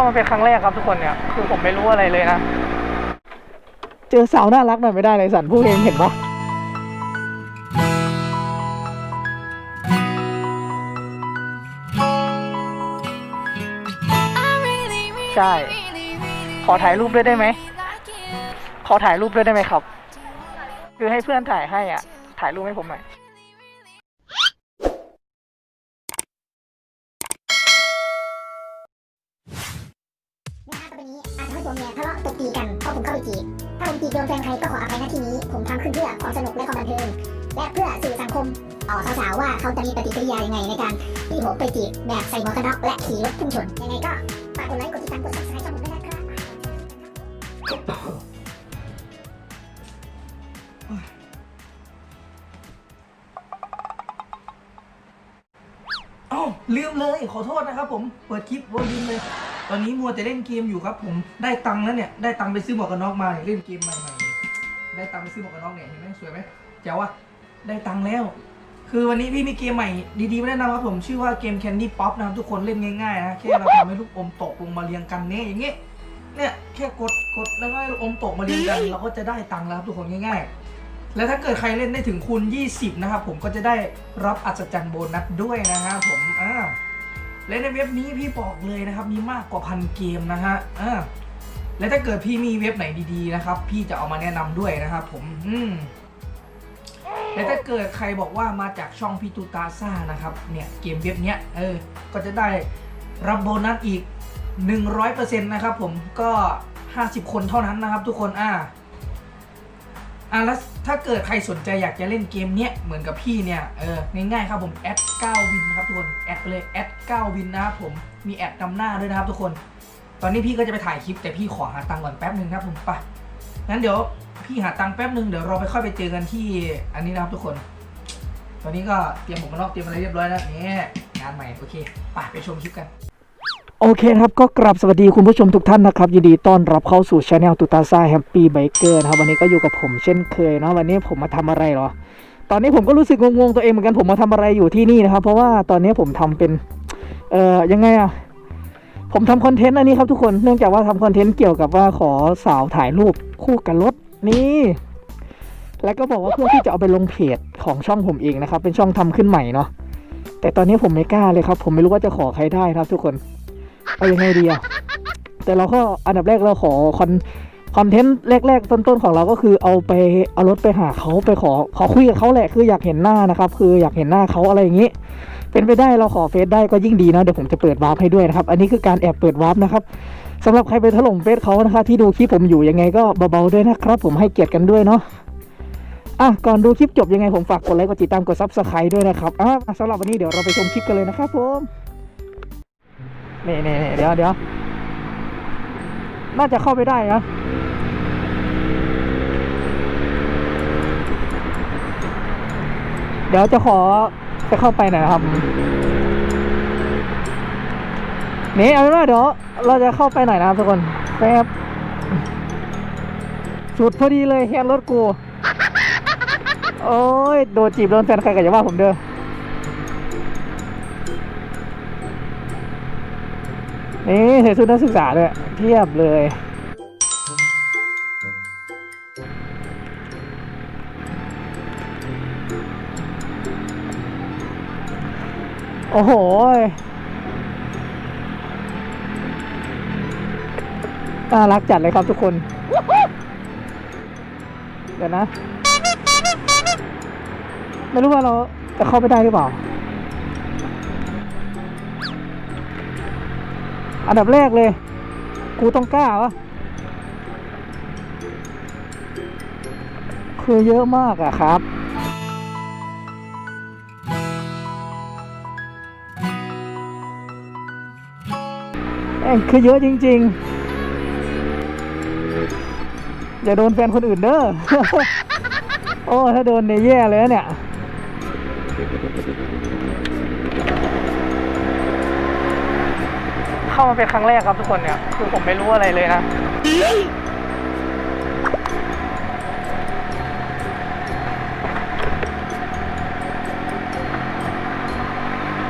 ามาเป็นครั้งแรกครับทุกคนเนี่ย คือผมไม่รู้อะไรเลยนะ เจอสาวน่ารักหน่อยไม่ได้เลยสันผู้เองเห็นปะใช่ ขอถ่ายรูปด้วยได้ไหม ขอถ่ายรูปด้วยได้ไหมครับ คือให้เพื่อนถ่ายให้อะ ถ่ายรูปให้ผมหน่อย ครับต่อไปนี้อาจทำให้ผมเนี่ยทะเลาะตบตีกันเพราะผมเข้าไปจีบถ้าผมจีบโดนแฟนใครก็ขออภัยณที่นี้ ผมทำขึ้นเพื่อความสนุกและความบันเทิง และเพื่อสื่อสังคมต่อสาวๆว่าเขาจะมีปฏิกิริยายังไงในการที่ผมไปจีบแบบใส่หมวกกันน็อกและขี่รถพุ่งชนยังไงก็ฝากกดไลค์กดติดตามกด subscribe ช่องผมด้วยนะครับอ้าลืมเลยขอโทษนะครับผมเปิดคลิปว่าลืมเลย ตอนนี้มัวแต่เล่นเกมอยู่ครับ ผมได้ตังค์แล้วเนี่ยได้ตังค์ไปซื้อหมวกกันน็อกมาเนี่ยเล่นเกมใหม่ๆได้ตังค์ไปซื้อหมวกกันน็อกเนี่ยเห็นไหมสวยไหมเจ๋วอะได้ตังค์แล้ว คือวันนี้พี่มีเกมใหม่ดีๆมาแนะนำครับผมชื่อว่าเกม Candy Pop นะครับทุกคนเล่นง่ายๆนะแค่เราทำให้ลูกอมตกลงมาเรียงกันเนี่ยอย่างเงี้ยเนี่ยแค่กดกดแล้วก็ให้ลูกอมตกมาเรียงกัน เราก็จะได้ตังค์แล้วครับทุกคนง่ายๆ แล้วถ้าเกิดใครเล่นได้ถึงคูณ20 นะครับผมก็จะได้รับอัศจรรย์โบนัสด้วยนะครับผมอ่า และในเว็บนี้พี่บอกเลยนะครับมีมากกว่าพันเกมนะฮะอ่าและถ้าเกิดพี่มีเว็บไหนดีๆนะครับ พี่จะเอามาแนะนำด้วยนะครับผมอืมและถ้าเกิดใครบอกว่ามาจากช่องพี่ตูตาซ่านะครับ เนี่ยเกมเว็บเนี้ยเออ ก็จะได้รับโบนัสอีก 100%นะครับผมก็ 50 คนเท่านั้นนะครับทุกคนอ่า อะแล้วถ้าเกิดใครสนใจอยากจะเล่นเกมเนี้ยเหมือนกับพี่เนี่ยเออง่ายๆครับผมแอด9วินครับทุกคนแอดไปเลยแอด9วินนะครับผมมีแอดนำหน้าด้วยนะครับทุกคน ตอนนี้พี่ก็จะไปถ่ายคลิปแต่พี่ขอหาตังค์ก่อนแป๊บหนึ่งครับผมไปงั้นเดี๋ยวพี่หาตังค์แป๊บหนึ่งเดี๋ยวเราไปค่อยไปเจอกันที่อันนี้นะครับทุกคน ตอนนี้ก็เตรียมหมวกกันน็อกเตรียมอะไรเรียบร้อยแล้วนี่งานใหม่โอเคไปไปชมคลิปกัน โอเคครับก็กลับสวัสดีคุณผู้ชมทุกท่านนะครับ ยินดีต้อนรับเข้าสู่ช anel ตุตาซ่าแฮปปี้ไบเกอร์นะครับวันนี้ก็อยู่กับผมเช่นเคยนะวันนี้ผมมาทำอะไรหรอ ตอนนี้ผมก็รู้สึกงงๆตัวเองเหมือนกันผมมาทำอะไรอยู่ที่นี่นะครับ เพราะว่าตอนนี้ผมทำเป็น เอ่อยังไงอะผมทำคอนเทนต์อันนี้ครับทุกคนเนื่องจากว่าทำคอนเทนต์เกี่ยวกับว่าขอสาวถ่ายรูปคู่กับรถนี่แล้วก็บอกว่าเพื่อที่จะเอาไปลงเพจของช่องผมเองนะครับ เป็นช่องทำขึ้นใหม่เนาะแต่ตอนนี้ผมไม่กล้าเลยครับ ผมไม่รู้ว่าจะขอใครได้ครับทุกคน เอายังไงดีอะแต่เราก็อันดับแรกเราขอคอนคอนเทนต์แรกๆต้นๆของเราก็คือเอาไปเอารถไปหาเขาไปขอขอคุยกับเขาแหละคืออยากเห็นหน้านะครับ คืออยากเห็นหน้าเขาอะไรอย่างนี้ เป็นไปได้เราขอเฟซได้ก็ยิ่งดีนะเดี๋ยวผมจะเปิดวาร์ปให้ด้วยนะครับ อันนี้คือการแอบเปิดวาร์ปนะครับสำหรับใครไปถล่มเฟซเขานะคะที่ดูคลิปผมอยู่ยังไงก็เบาๆด้วยนะครับ ผมให้เกียรติกันด้วยเนาะอะก่อนดูคลิปจบยังไงผมฝากกดไลค์กดติดตามกดซับสไครต์ด้วยนะครับอะสำหรับวันนี้เดี๋ยวเราไปชมคลิปกันเลยนะครับผม นี่นี่เดี๋ยวเดี๋ยวน่าจะเข้าไปได้นะเดี๋ยวจะขอจะเข้าไปหน่อยครับนี่เอาเป็นว่าเดี๋ยวเราจะเข้าไปหน่อยนะครับทุกคนแป๊บสุดพอดีเลยแฮนรถกู โอ้ย โดนจีบโดนแฟนใครกันอย่าว่าผมเด้อ นี่ใส่ชุดนักศึกษาด้วยเทียบเลย โอ้โหน่ารักจัดเลยครับทุกคน เดี๋ยวนะ ไม่รู้ว่าเราจะเข้าไปได้หรือเปล่า อันดับแรกเลย กูต้องกล้าวะคือเยอะมากอะครับเอ้ยคือเยอะจริง ๆ อย่าโดนแฟนคนอื่นเด้อ โอ้ ถ้าโดนเนี่ยแย่เลยนะเนี่ย เข้ามาเป็นครั้งแรกครับทุกคนเนี่ย คือผมไม่รู้อะไรเลยนะ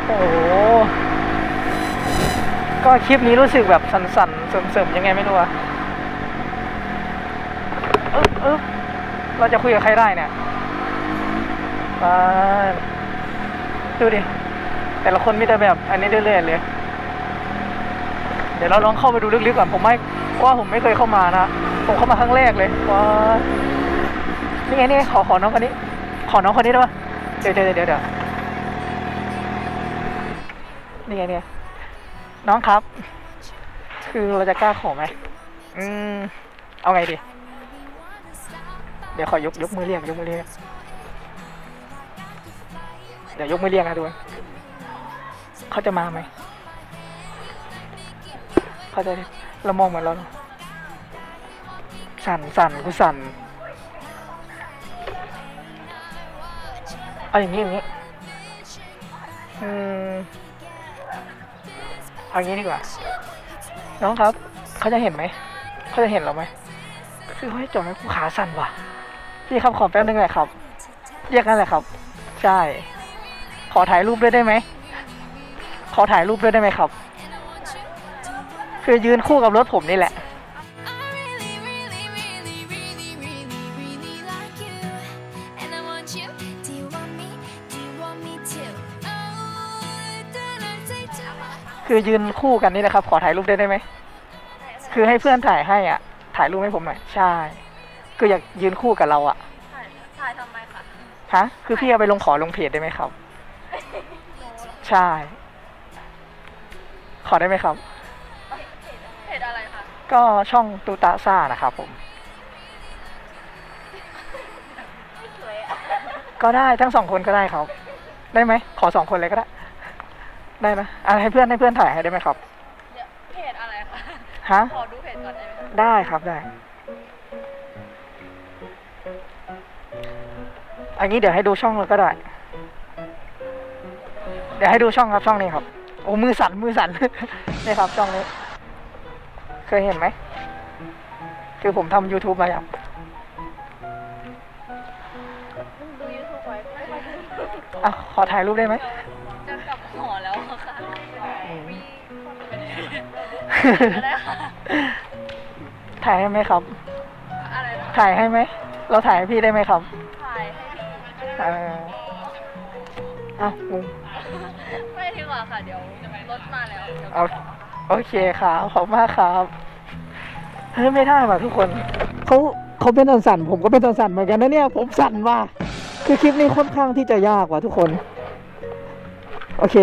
โอ้โห ก็คลิปนี้รู้สึกแบบสั่นๆ เสริมๆ ยังไงไม่รู้อะอึ๊บอึ๊บเราจะคุยกับใครได้เนี่ยมาดูดิ แต่ละคนมีแต่แบบอันนี้เรื่อยๆเลย เดี๋ยวเราลองเข้าไปดูลึกๆก่อนผมไม่ว่าผมไม่เคยเข้ามานะผมเข้ามาครั้งแรกเลยว้านี่ไงนี่ขอขอน้องคนนี้ ขอน้องคนนี้ได้ปะเดี๋ยวเดี๋ยวเดี๋ยวเดี๋ยวนี่ไงเนี่ยน้องครับ คือเราจะกล้าขอไหมอืมเอาไงดี เดี๋ยวขอยกยกมือเรียกยกมือเรียกเดี๋ยวยกมือเรียกนะดูเขาจะมาไหม เขาใจะเรามองเหมือนเราเนอะสั่นสั่นกูสั่นเอาอย่างนี้อย่างนี้อืมเอาอย่างนี้ดีกว่า น้องครับเขาจะเห็นไหมเขาจะเห็นเราไหมคือเขาให้จอดไหมกูขาสั่นว่ะพี่ครับขอแป๊บนึงหน่อยครับเรียกนั่นแหละครับ ใช่ ขอถ่ายรูปด้วยได้ไหมขอถ่ายรูปด้วยได้ไหมครับ คือยืนคู่กับรถผมนี่แหละ I really, really, really, really, really, really like you. And I want you. Do you want me? Do you want me too? Oh, then I say to my คือยืนคู่กันนี่นะครับ ขอถ่ายรูปได้ได้ไหม คือให้เพื่อนถ่ายให้อะ ถ่ายรูปให้ผมหน่อย ใช่ คืออยากยืนคู่กับเราอะ ถ่ายทำไมคะ ฮะ คือพี่เอาไปลงขอลงเพจได้ไหมครับ ใช่ ขอได้ไหมครับ ก็ช่องตูตาซ่านะครับผมสวยอะก็ได้ทั้งสองคนก็ได้ครับ ได้ไหม ขอสองคนเลยก็ได้ ได้นะอะให้เพื่อนให้เพื่อนถ่ายให้ได้ไหมครับเดี๋ยวเพจอะไรคะฮะ ขอดูเพจก่อนได้ไหมคะได้ครับได้ อันนี้เดี๋ยวให้ดูช่องเราก็ได้ เดี๋ยวให้ดูช่องครับช่องนี้ครับ โอ้มือสั่นมือสั่น นี่ครับช่องนี้ เคยเห็นไหม คือผมทำ YouTube มาอย่างดูยูทูบไว้ไม่ค่อยดูอะขอถ่ายรูปได้ไหม จะกลับหอแล้วอะค่ะอืมมีคนไปไหนก็ได้ค่ะ ถ่ายให้ไหมครับ อะไรนะถ่ายให้ไหม เราถ่ายให้พี่ได้ไหมครับถ่ายให้พี่เอออ้าวงงไม่ดีกว่าค่ะ เดี๋ยวรถมาแล้วเดี๋ยว เอา โอเคครับขอบคุณมากครับเฮ้ยไม่ได้ว่ะทุกคนเขาเขาเป็นตอนสั่น ผมก็เป็นตอนสั่นเหมือนกันนะเนี่ย ผมสั่นว่ะคือคลิปนี้ค่อนข้างที่จะยากว่ะทุกคน โอเค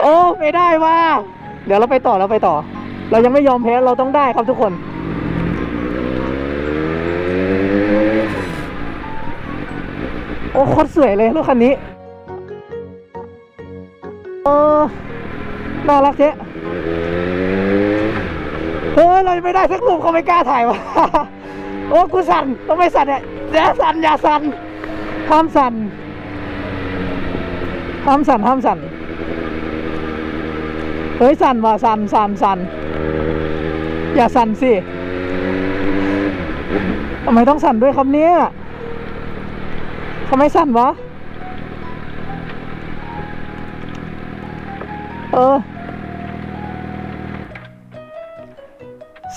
โอ้ไม่ได้ว่ะเดี๋ยวเราไปต่อเราไปต่อ เรายังไม่ยอมแพ้เราต้องได้ครับทุกคนโอ้โคตรสวยเลยรถคันนี้ เออ น่ารักเจ๊เฮ้ยเรายังไม่ได้สักรูปเขาไม่กล้าถ่ายวะโอ้กูสั่นต้องไม่สั่นเนี่ยอย่าสั่นอย่าสั่นห้ามสั่นห้ามสั่นห้ามสั่นเฮ้ยสั่นว่ะสั่นสั่นสั่นอย่าสั่นสิทำไมต้องสั่นด้วยครับเนี่ยทำไมสั่นวะ เออ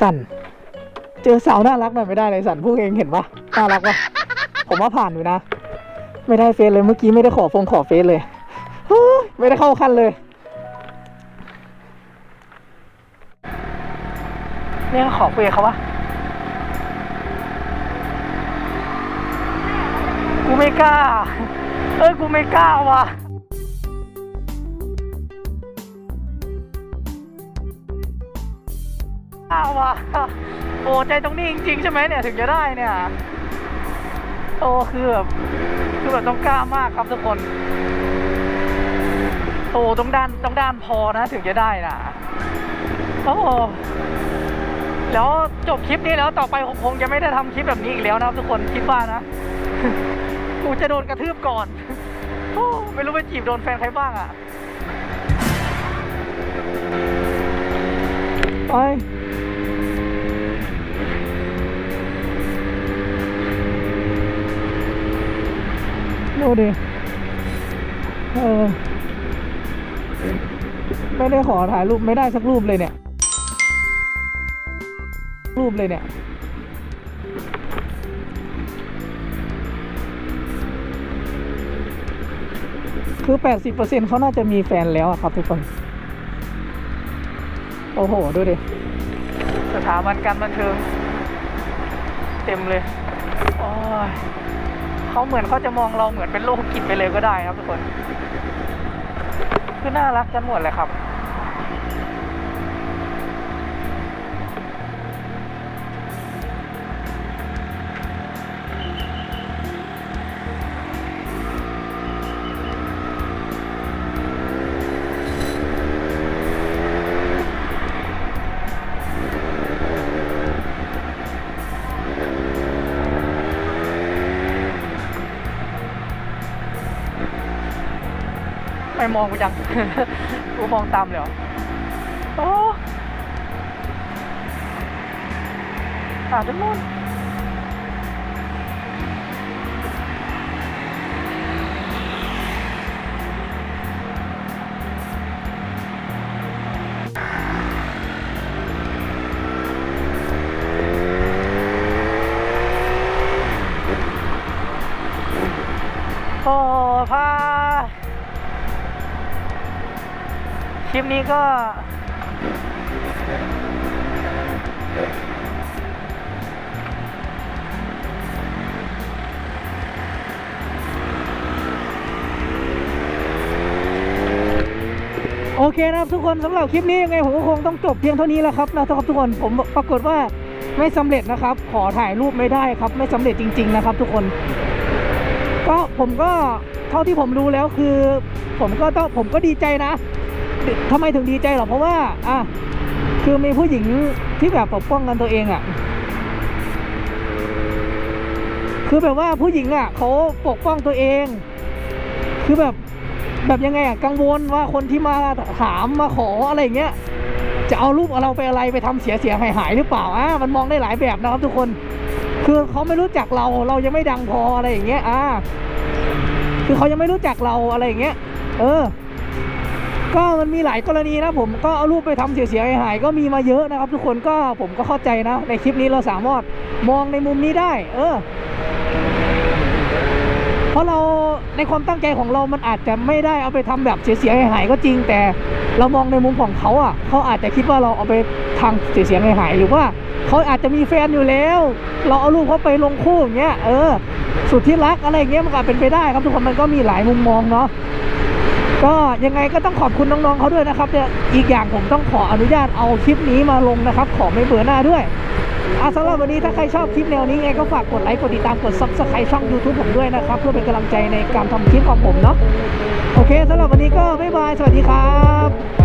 สั่นเจอสาวน่ารักหน่อยไม่ได้เลยสั่นพวกเองเห็นปะน่ารักปะผมว่าผ่านอยู่นะ ไม่ได้เฟซเลยเมื่อกี้ไม่ได้ขอฟงขอเฟซเลยไม่ได้เข้าคันเลยเนี่ยขอคุยเขาวะกูไม่กล้า เออกูไม่กล้าว่ะ วว่ะโอ้ใจตรงนี้จริงๆใช่ไหมเนี่ยถึงจะได้เนี่ยโอ้คือแบบคือแบบต้องกล้ามากครับทุกคนโอ้ต้องด้านต้องด้านพอนะถึงจะได้นะโอ้แล้วจบคลิปนี้แล้วต่อไปผมคงจะไม่ได้ทำคลิปแบบนี้อีกแล้วนะครับทุกคนคิดว่านะกูจะโดนกระทืบก่อนโอ้ไม่รู้ไปจีบโดนแฟนใครบ้างอะไป ดูดิเออไม่ได้ขอถ่ายรูปไม่ได้สักรูปเลยเนี่ย รูปเลยเนี่ยคือ 80%เขาน่าจะมีแฟนแล้วอะครับทุกคน โอ้โห ดูดิ สถาบันการบันเทิง เต็มเลย โอ้ย เขาเหมือนเขาจะมองเราเหมือนเป็นโรคกิจไปเลยก็ได้ครับทุกคน คือน่ารักกันหมดเลยครับ ม่มองกูจัง กูมองตามเลยเหรอโอ้ตาดนนู่ ก็โอเคนะครับทุกคนสำหรับคลิปนี้ยังไงผมก็คงต้องจบเพียงเท่านี้แล้วครับนะครับทุกคนผมปรากฏว่าไม่สำเร็จนะครับ ขอถ่ายรูปไม่ได้ครับ ไม่สำเร็จจริง ๆ นะครับ ทุกคน ก็ผมก็เท่าที่ผมรู้แล้วคือ ผมก็ต้องผมก็ดีใจนะ ทำไมถึงดีใจหรอเพราะว่า อะ คือมีผู้หญิงที่แบบปกป้องกันตัวเองอะ คือแบบว่าผู้หญิงอะเขาปกป้องตัวเอง คือแบบแบบยังไงอะกังวลว่าคนที่มาถามมาขออะไรเงี้ยจะเอารูปเราไปอะไรไปทำเสียเสียหายหายหรือเปล่าอะมันมองได้หลายแบบนะครับทุกคน คือเขาไม่รู้จักเราเรายังไม่ดังพออะไรอย่างเงี้ยอ่าคือเขายังไม่รู้จักเราอะไรอย่างเงี้ย เออ ก็มันมีหลายกรณีนะผมก็เอารูปไปทำเสียหายก็มีมาเยอะนะครับ ทุกคนก็ผมก็เข้าใจนะ ในคลิปนี้เราสามารถมองในมุมนี้ได้ เออ เพราะเราในความตั้งใจของเรามันอาจจะไม่ได้เอาไปทำแบบเสียหายก็จริง แต่เรามองในมุมของเขาอะเขาอาจจะคิดว่าเราเอาไปทางเสียหายหรือว่าเขาอาจจะมีแฟนอยู่แล้ว เราเอารูปเขาไปลงคู่อย่างเงี้ยเออสุดที่รักอะไรเงี้ยมันก็เป็นไปได้ครับทุกคนมันก็มีหลายมุมมองเนาะ ก็ยังไงก็ต้องขอบคุณน้องๆเขาด้วยนะครับแต่อีกอย่างผมต้องขออนุญาตเอาคลิปนี้มาลงนะครับ ขอไม่เบื่อหน้าด้วยอาสำหรับวันนี้ถ้าใครชอบคลิปแนวนี้ไงก็ฝากกดไลค์กดติดตามกดซับสไครต์ช่อง YouTube ผมด้วยนะครับ เพื่อเป็นกำลังใจในการทำคลิปของผมเนาะโอเคสำหรับวันนี้ก็บ๊ายบาย สวัสดีครับ